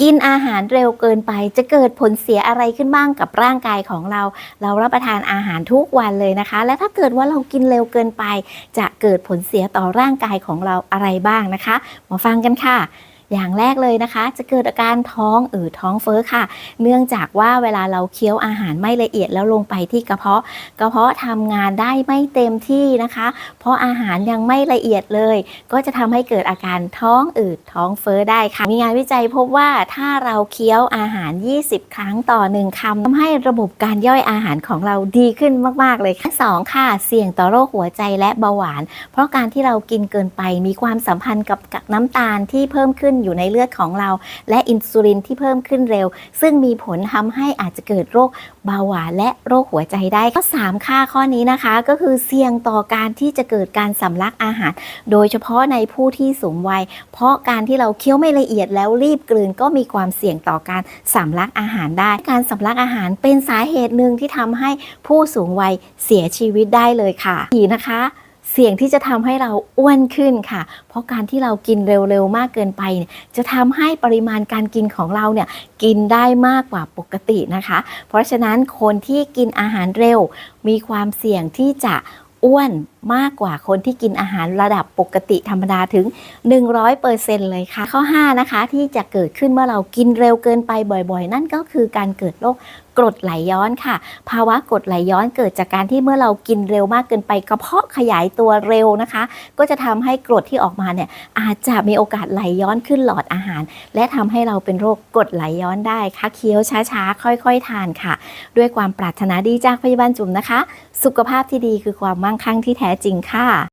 กินอาหารเร็วเกินไป จะเกิดผลเสียอะไรขึ้นบ้างกับร่างกายของเรา เรารับประทานอาหารทุกวันเลยนะคะ และถ้าเกิดว่าเรากินเร็วเกินไป จะเกิดผลเสียต่อร่างกายของเราอะไรบ้างนะคะ มาฟังกันค่ะ อย่างแรกเลยนะคะ จะเกิดอาการท้องอืดท้องเฟ้อค่ะ เนื่องจากว่าเวลาเราเคี้ยวอาหารไม่ละเอียดแล้วลงไปที่กระเพาะ กระเพาะทำงานได้ไม่เต็มที่นะคะ เพราะอาหารยังไม่ละเอียดเลย ก็จะทำให้เกิดอาการท้องอืดท้องเฟ้อได้ค่ะ มีงานวิจัยพบว่าถ้าเราเคี้ยวอาหาร 20 ครั้งต่อ 1คำทำให้ระบบการย่อยอาหารของเราดีขึ้นมาก ๆ เลยค่ะสองค่ะ เสี่ยงต่อโรคหัวใจและเบาหวาน เพราะการที่เรากินเกินไปมีความสัมพันธ์กับกับน้ำตาลที่เพิ่มขึ้นอยู่ในเลือดของเรา และอินซูลินที่เพิ่มขึ้นเร็ว ซึ่งมีผลทำให้อาจจะเกิดโรคเบาหวานและโรคหัวใจได้ข้อ3ค่าข้อนี้นะคะ ก็คือเสี่ยงต่อการที่จะเกิดการสำลักอาหาร โดยเฉพาะในผู้ที่สูงวัย เพราะการที่เราเคี้ยวไม่ละเอียดแล้วรีบกลืนก็มีความเสี่ยงต่อการสำลักอาหารได้ การสำลักอาหารเป็นสาเหตุหนึ่งที่ทำให้ผู้สูงวัยเสียชีวิตได้เลยค่ะอีนะคะ เสี่ยงที่จะทำให้เราอ้วนขึ้นค่ะ เพราะการที่เรากินเร็วๆมากเกินไปเนี่ยจะทำให้ปริมาณการกินของเราเนี่ยกินได้มากกว่าปกตินะคะ เพราะฉะนั้นคนที่กินอาหารเร็ว มีความเสี่ยงที่จะอ้วนมากกว่าคนที่กินอาหารระดับปกติธรรมดาถึง 100%เลยค่ะ ข้อ 5 นะคะ ที่จะเกิดขึ้นเมื่อเรากินเร็วเกินไปบ่อยๆ นั่นก็คือการเกิดโรคกรดไหลย้อนค่ะ ภาวะกรดไหลย้อนเกิดจากการที่เมื่อเรากินเร็วมากเกินไปกระเพาะขยายตัวเร็วนะคะ ก็จะทำให้กรดที่ออกมาเนี่ยอาจจะมีโอกาสไหลย้อนขึ้นหลอดอาหาร และทำให้เราเป็นโรคกรดไหลย้อนได้ค่ะเคี้ยวช้าๆ ค่อยๆ ทานค่ะ ด้วยความปรารถนาดีจากพยาบาลจุ๋มนะคะ สุขภาพที่ดีคือความมั่งคั่งที่แทท้จริงค่ะ